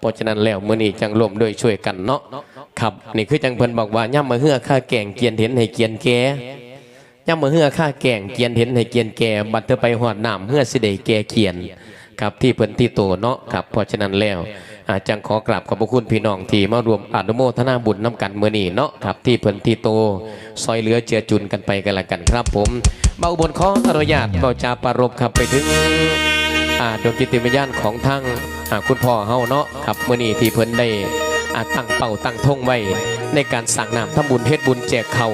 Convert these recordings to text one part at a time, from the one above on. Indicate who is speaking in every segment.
Speaker 1: เพราะฉะนั้นแล้วมื้อนี้จังร่วมด้วยช่วยกันเนาะครับนี่คือจังเพิ่นบอกว่าย่ำมาเฮือค่าแก่งเกียนเห็นให้เกียนแก่ย่ำมาเฮือค่าแก่งเกียนเห็นให้เกียนแก่บัดเธอไปหอดน้ำเฮือสิได้แก่เกียนครับที่เพิ่นที่โตเนาะครับเพราะฉะนั้นแล้วอาจังขอกราบขอบพระคุณพี่น้องที่มารวมอนุโมทนาบุญน้ำกันมื้อนี้เนาะครับที่เพิ่นที่โตซอยเหลือเจือจุนกันไปกันละกันครับผม เบาบนขออนุญาตเบาจาปรบครับไปถึง ดวงจิตวิญญาณของทั้งคุณพ่อเฮาเนาะครับเมื้อนี้ที่เพิ่นได้ตั้งเป้าตั้งธงไว้ ในการสั่งน้ำทำบุญเฮ็ดบุญแจกเขาว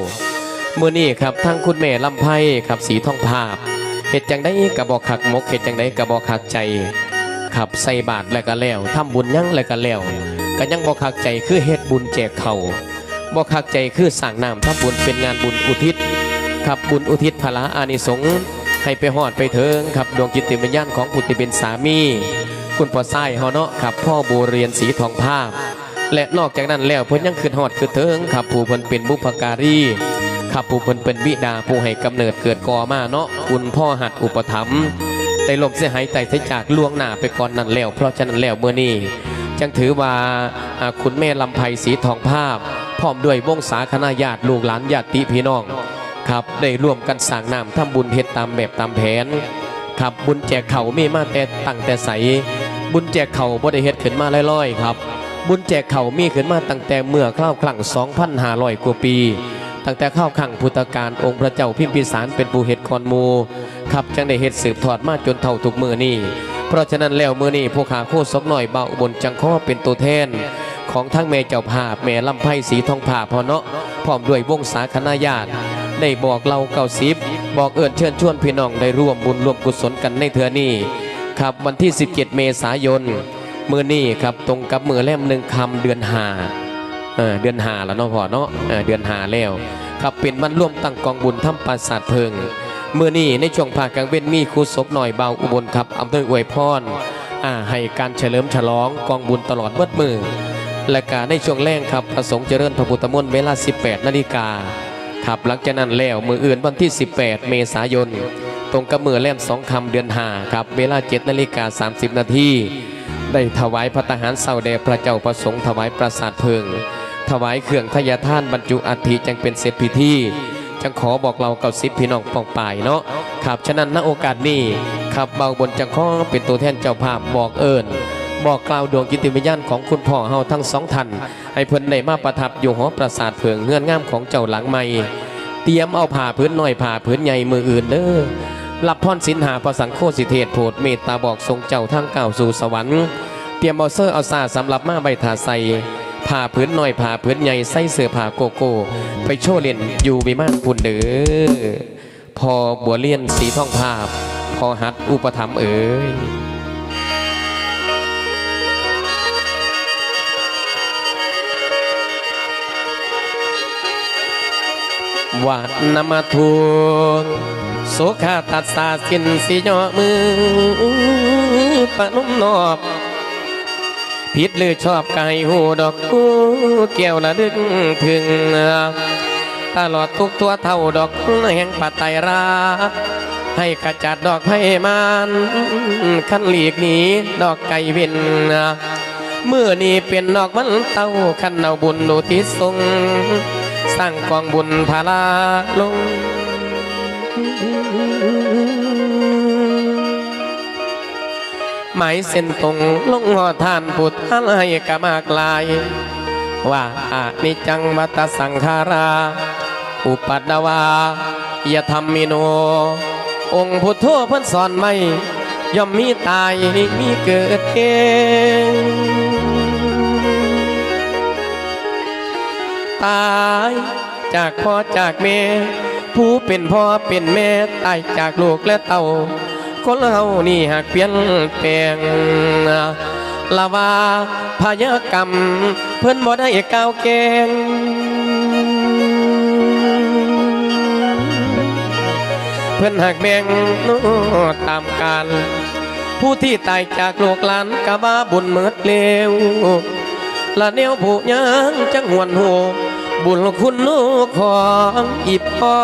Speaker 1: มื้อนี้ครับทั้งคุณแม่ลำไพครับสีทองภาพเฮ็ดจังได้กระบอกขักมกเฮ็ดจังได้กระบอกขักใจครับใส่บาตรแล้วก็แล้วทำบุญยั่งแล้วก็แล้วก็ยังบ่ขักใจคือเฮ็ดบุญแจกเขาวบ่ขักใจคือสั่งน้ำทำบุญเป็นงานบุญอุทิศครับบุญอุทิศพละอานิสงส์ ให้ไปหอดไปเถิงครับดวงจิตวิญญาณของผู้ที่เป็นสามี คุณพ่อไส้ฮาเนาะครับพ่อบูเรียนสีทองภาพ และนอกจากนั้นแล้วเพิ่นยังขึ้นหอดขึ้นเถิงครับผู้เพิ่นเป็นบุพการีครับผู้เพิ่นเป็นบิดาผู้ให้กำเนิดเกิดกอมาเนาะคุณพ่อหัดอุปถัมภ์ได้ลมเสียหายใจเสียจากล่วงหน้าไปก่อนนั้นแล้ว เพราะฉะนั้นแล้วเมื่อนี้จังถือว่าคุณแม่ลำไพสีทองภาพ พร้อมด้วยวงศาคณะญาติลูกหลานญาติพี่น้อง ครับได้ร่วมกันสร้างน้ำทำบุญเฮ็ดตามแบบตามแผนครับบุญแจกเขามีมาแต่ตั้งแต่ใสบุญแจกเขาบ่ได้เฮ็ดขึ้นมาลอยๆครับบุญแจกเขามีขึ้นมาตั้งแต่เมื่อคราวครั้ง2,500กว่าปี ตั้งแต่ข้าวขังพุทธการองค์พระเจ้าพิมพิสารเป็นผู้เฮ็ดคอนมูครับจังได้เฮ็ดสืบทอดมาจนเท่าทุกมือนี้เพราะฉะนั้นแล้วมือนี้ผู้ขาโคตรสกหน่อยเบาบนจังข้อเป็นตัวแทนของทั้งแม่เจ้าภาพแม่ลำไพสีทองผาพอเนาะพร้อมด้วยวงศาคณะญาติ ได้บอกเราเก่าสิบบอกเอิญเชิญชวนพี่น้องได้ร่วมบุญร่วมกุศลกันในเทือนี้ครับวันที่ 17 เมษายนมือนี้ครับตรงกับมือแรมหนึ่งคำเดือนหาเเดือนหาแล้วเนาะพ่อเนาะเเดือนหาแล้ว ครับเป็นวันร่วมตั้งกองบุญทำปราสาทเพิงมือนี้ในช่วงภาคกลางเว้นมีครูศพหน่อยเบาอุบลครับอำเภออวยพรอ่าให้การเฉลิมฉลองกองบุญตลอดเบิดมือและการในช่วงแรกครับประสงค์เจริญพระพุทธมนต์เวลา 18 นาฬิกา ครับหลังจากนั้นแล้วมืออื่นวันที่ 18 เมษายน ตรงกับมือแรมสองคำเดือนหาครับ เวลา7นาฬิกา30 นาทีได้ถวายพระทหารเสาแด่พระเจ้าประสงค์ถวายปราสาทเพิง ถวายเครื่องทยาทานบรรจุอัฐิจังเป็นเสร็จพิธีจังขอบอกเรากับสิบพี่น้องปองป่ายเนาะครับฉะนั้นณโอกาสนี้ครับเบาบนจังข้อเป็นตัวแทนเจ้าภาพบอกเอิญ บอกกล่าวดวงกิตติวิญญาณของคุณพ่อเฮาทั้งสองท่านให้เพิ่นได้มาประทับอยู่หอปราสาทเพิงเงื่อนงามของเจ้าหลังใหม่ เตรียมเอาผ้าพื้นน้อยผ้าพื้นใหญ่มืออื่นเด้อรับพรสินหาพระสังโฆสิเทศโปรดเมตตาบอกทรงเจ้าทางก้าวสู่สวรรค์เตรียมเอาเสื้อเอาซาสำหรับมาใบถาใส่ผ้าพื้นน้อยผ้าพื้นใหญ่ใส่เสื้อผ้าโกโก้ ไปโชว์เล่นอยู่วิมานพุ่นเด้อพอบัวเลียนสีทองภาพ พอหัดอุปถัมภ์เอ๋ย วาดนมาทูลโสขาตัดสาสินสีย่อมือปะนุ่มนอบผิดหรือชอบไก่หูดอกกูเกี่ยวละดึกถึง ตลอดทุกตัวเท่าดอกแห่งปัตไตราให้กระจัดดอกไผ่มันขันหลีกหนีดอกไก่เวนเมื่อนี้เป็นดอกมันเต้าขันเอาบุญอุทิศทรง สร้างกองบุญพาลาลงหมายเส้นตรงลงหอทานพุทธให้กะมากลาย ว่าอานิจังวัตสังขารา อุปัตวายธรรมิโน องค์พุทโธเพิ่นสอนไม่ย่อมมีตายมีเกิดเอง ตาย จากพ่อจากแม่ ผู้เป็นพ่อเป็นแม่ตายจากลูกและเต่า คนเฮานี่หากเปลี่ยนแปลงลาวาพยากรรม เพิ่อนบ่ได้ก้าวแกงเพิ่อนหักแบ่งโน้ตามกาลผู้ที่ตายจากโลกหลานกะบ้าบุญเมิดเลวละแนวผู้ยังจังหวนหู บุญคุณนูของอีพอ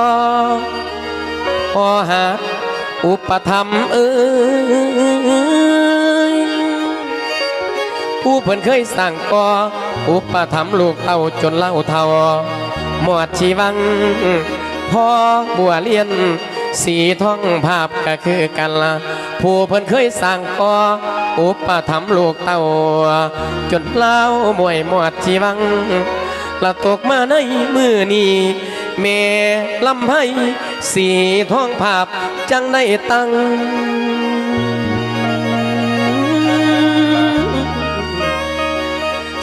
Speaker 1: พอหาอุปธรรมเอ้ยผู้เพิ่นเคยสั่งก่ออุปถัมลูกเต้าจนเล่าเท่าหมวดชีวัง พ่อบัวเลียน สีท่องภาพก็คือกันละผู้เพิ่นเคยสั่งก่ออุปถัมลูกเต้าจนเล่ามวยหมวดชีวัง ละตกมาในมือนี้เมลำไห้สีท่องภาพจังได้ตั้ง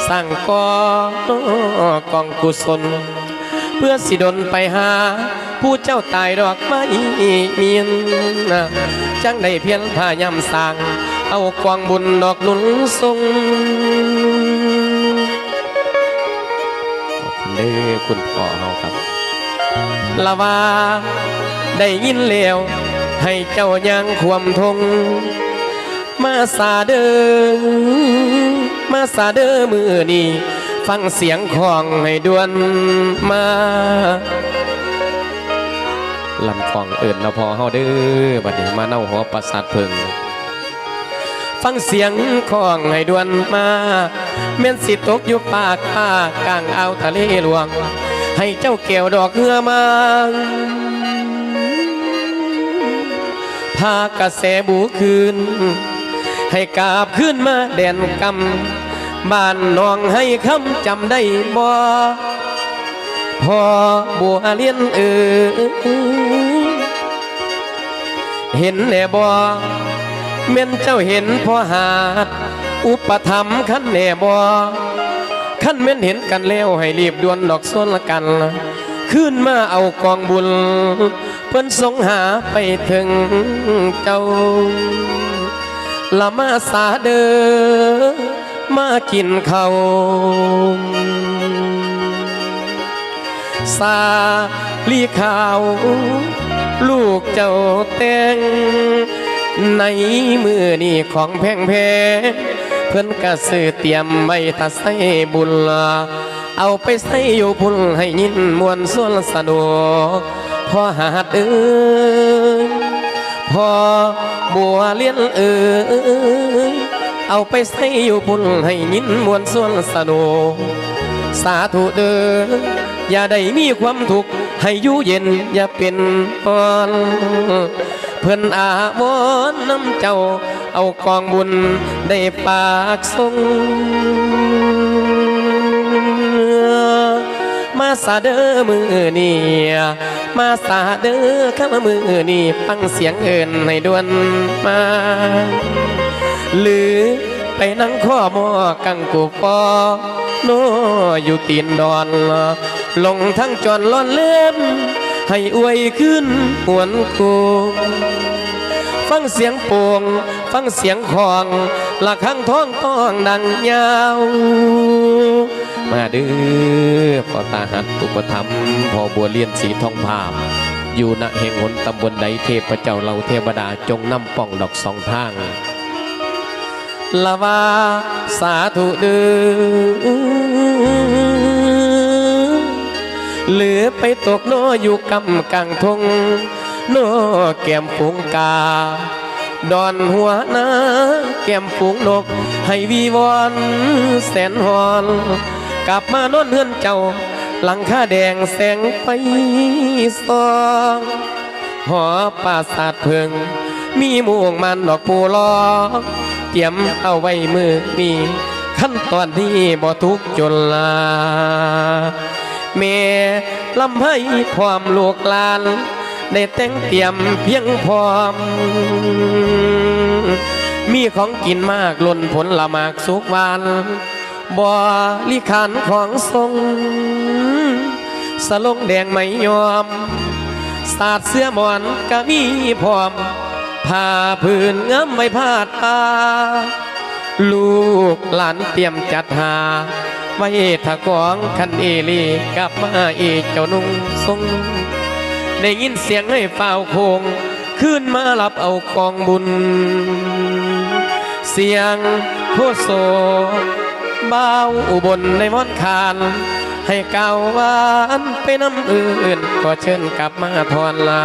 Speaker 1: สั่งกอกองกุศล เพื่อสิดนไปหา ผู้เจ้าตายดอกไม้เมียนจังได้เพียนพายำสั่งเอากวางบุญดอกหนุนทรง เด้อคุณพ่อเฮาครับละว่าได้ยินแล้วให้เจ้ายังความทง มาสาเดอมาสาเดอมือนี่ฟังเสียงของให้ดวนมาลำของเอื่นเราพอเฮาเด้อบัดนี้มาเน่าหัวประสาทเพิง ฟังเสียงของให้ดวนมาเม่นสิตกอยู่ปากปากกลางเอาทะเลหลวง ให้เจ้าแก้วดอกเหือมาพากระแสบูคืน ให้กาบขึ้นมาแดนกำบ้านนองให้คำจำได้บ่พอบัวเลียนเออเห็นแน่บ่ เม่นเจ้าเห็นพอหาด อุปถัมขันแน่บ่ขันเม่นเห็นกันแล้วให้รีบด่วนดอกส่วนละกัน ขึ้นมาเอากองบุญ เพิ่นสงหาไปถึงเจ้าละมาสาเดอมากินเขาสาลีขาว ลูกเจ้าแต่ง ในมือนี่ของแพงแพงเพื่อนกะซื้อเตรียมไว้ถ้าใส่บุญละเอาไปใส่อยู่พุ่นให้ยินมวนส่วนสะดวกพอหาดเอ้ยพอบัวเลี้ยนเอ่ยเอาไปใส่อยู่พุ่นให้ยินมวนส่วนสนุกสาธุเด้ออย่าได้มีความทุกข์ให้อยู่เย็นอย่าเป็นปอน เพื่อนอาวอนน้ำเจ้า เอากองบุญได้ปากทรงมาสาเด้อมือนี่มาสาเด้อข้ามือนี่ฟังเสียงเอินให้ดวนมา หรือไปนั่งข้อมอกังกูปอโนอยู่ตีนดอน ลงทั้งจอนล้อนเลื่อม ให้อวยขึ้นหวนคูฟังเสียงโป่งฟังเสียงของละข้างท้องต้องดังยาว มาเด้อพ่อตาหัดอุปธรรมพ่อบัวเลียนสีทองภาพ อยู่ณแห่งหนตำบลใดเทพเจ้าเราเทวดาจงนำป้องดอกสองทางละว่าสาธุเด้อ หลือไปตกโนอยู่กำกลางทง โนแก้มฝูงกา ดอนหัวนาแก้มฝูงนก ให้วีวอนแสนหอน กลับมานอนเฮือนเจ้า หลังคาแดงแสงไฟสองหอปราสาทเพิง มีม่วงมันดอกปูลอเตรียมเอาไว้มือนี้ขั้นตอนนี้บ่ทุกจนลา เมลำให้พร้อมลูกหลานได้แต่งเตรียมเพียงพร้อม มีของกินมากล้นผลละหมากสุกหวานบ่ลิขานของทรงสลงแดงไม่ยอม สาดเสื้อหมอนก็มีพร้อมผ้าพื้นงามไม่พาดตาลูกหลานเตรียมจัดหา ไว้ถ้ากองคันเอลีกลับมาเอเจ้านุ่งทรงได้ยินเสียงให้เฝ้าโคงขึ้นมารับเอากองบุญ เสียงโคโซบ้าวอุบลในมอนคานให้เก่าวานไปน้ำอื่นก็เชิญกลับมาทอนลา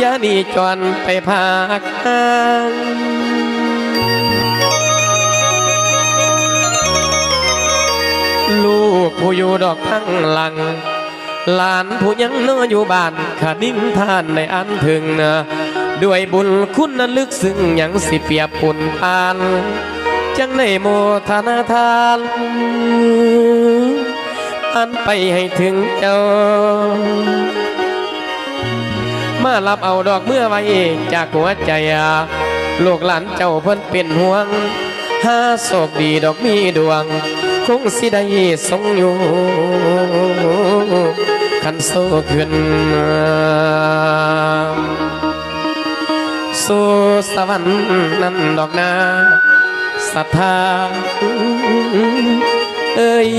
Speaker 1: ยานีจอนไปภาคทาง ผู้อยู่ดอกทั้งหลัง หลานผู้ยังน้ออยู่บ้านขาดิ้งทานในอันถึงนะด้วยบุญคุณนั้นลึกซึ้งยังสิเปียบปุ่นปาน จังในโมทนาทาน อันไปให้ถึงเจ้า มารับเอาดอกเมื่อไว้จากหัวใจลูกหลานเจ้าเพิ่นเป็นห่วงหาโศกดีดอกมีดวง คงสิได้ทรงอยู่คันโซขึ้นสู่สวรรค์นั้นดอกนาศรัทธาเอ้ย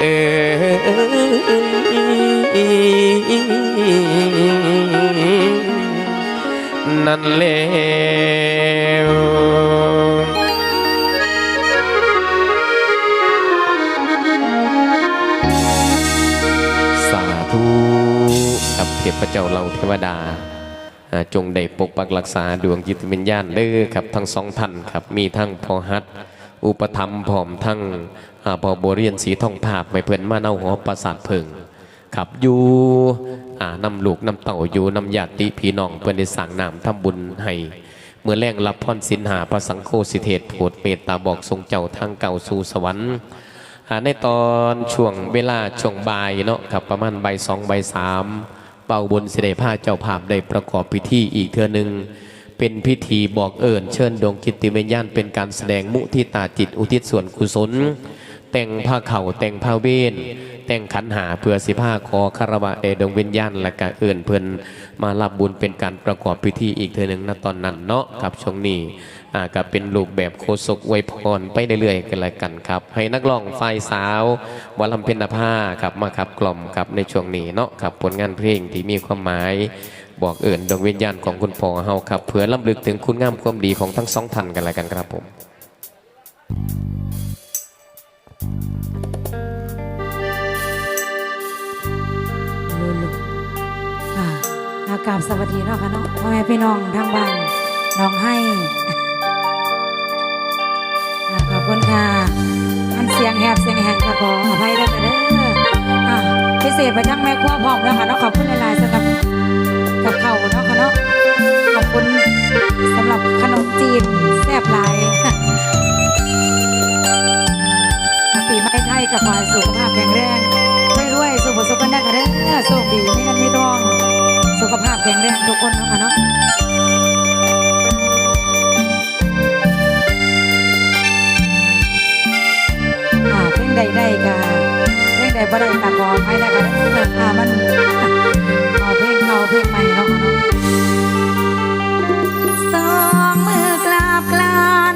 Speaker 1: เอยนั่นแล้ว พเจ้าเราเทวดาจงได้ปกปักรักษาดวงจิตวิญญาณเด้อครับทั้งสองท่านครับมีทั้งพอฮัตอุปธรรมพร้อมทั้งอพอโบเรียนสีทองภาพไม่เพื่อนมาเน่าหัวประสาทเพิงครับอยู่นำลูกนำเต่าอยู่นำญาติพี่น้องเพื่อนได้สั่งนามทำบุญให้เมื่อแรงรับพรสินหาพระสังโฆสิเทศโปรดเมตตาบอกทรงเจ้าทางเก่าสู่สวรรค์ในตอนช่วงเวลาช่วงบ่ายเนาะครับประมาณบ่ายสองบ่ายสาม เป่าบนเสิได้ผ้าเจ้าภาพได้ประกอบพิธีอีกเทือหนึ่งเป็นพิธีบอกเอิญเชิญดวงกิตติวิญญาณเป็นการแสดงมุทิตาจิตอุทิศส่วนกุศล แต่งผ้าเข่าแต่งผ้าเวนแต่งขันหาเพื่อสิผ้าคอคารวะเอดวงวิญญาณและก็เอิญเพิ่นมารับบุญเป็นการประกอบพิธีอีกเทือหนึ่งณตอนนั้นเนาะครับช่วงนี้อ่ ก็เป็นรูปแบบโคศกไวพรไปเรื่อยๆกันละกันครับ ให้นักร้องฝ่ายสาววลำเพ็ญนภาครับมาขับกล่อมครับในช่วงนี้เนาะครับผลงานเพลงที่มีความหมายบอกเอิ่นดวงวิญญาณของคุณพ่อเฮาครับเพื่อล้ำลึกถึงคุณงามความดีของทั้งสองท่านกันละกันครับผม
Speaker 2: ค่ะอากราบสวัสดีเนาะค่ะเนาะพ่อแม่พี่น้องทางบ้านน้องให้ คุณค่ะอันเสียงแหบเสียงแหงค่ะขออภัยด้วยค่ะเด้ออพิเศษไปทั้งแม่ครัวพร้อมแล้วค่ะเนาะขอบคุณหลายๆสำหรับกับเขาเนาะค่ะเนาะขอบคุณสำหรับขนมจีนแซ่บหลายปีใหม่ไทยกับความสุขภาพแข็งแรงรวยๆสุขสุขกันได้กันเด้อโชคดีไม่เงินไม่ทอง สุขภาพแข็งแรงทุกคนเนาะค่ะเนาะ ใดได้กะเพลงใดบ่ได้ตะขอให้ได้กะเนื้อผ้ามันเอาเพลงเอาเพลงใหม่เนาะสองมือกราบกลาน